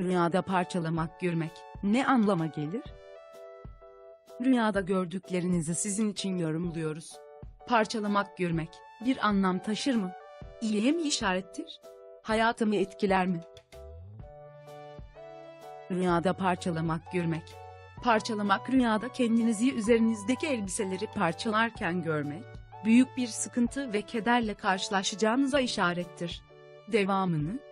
Rüyada parçalamak görmek ne anlama gelir? Rüyada gördüklerinizi sizin için yorumluyoruz. Parçalamak görmek bir anlam taşır mı? İyiye mi işarettir? Hayatımı etkiler mi? Rüyada parçalamak görmek. Parçalamak rüyada kendinizi üzerinizdeki elbiseleri parçalarken görmek, büyük bir sıkıntı ve kederle karşılaşacağınıza işarettir. Devamını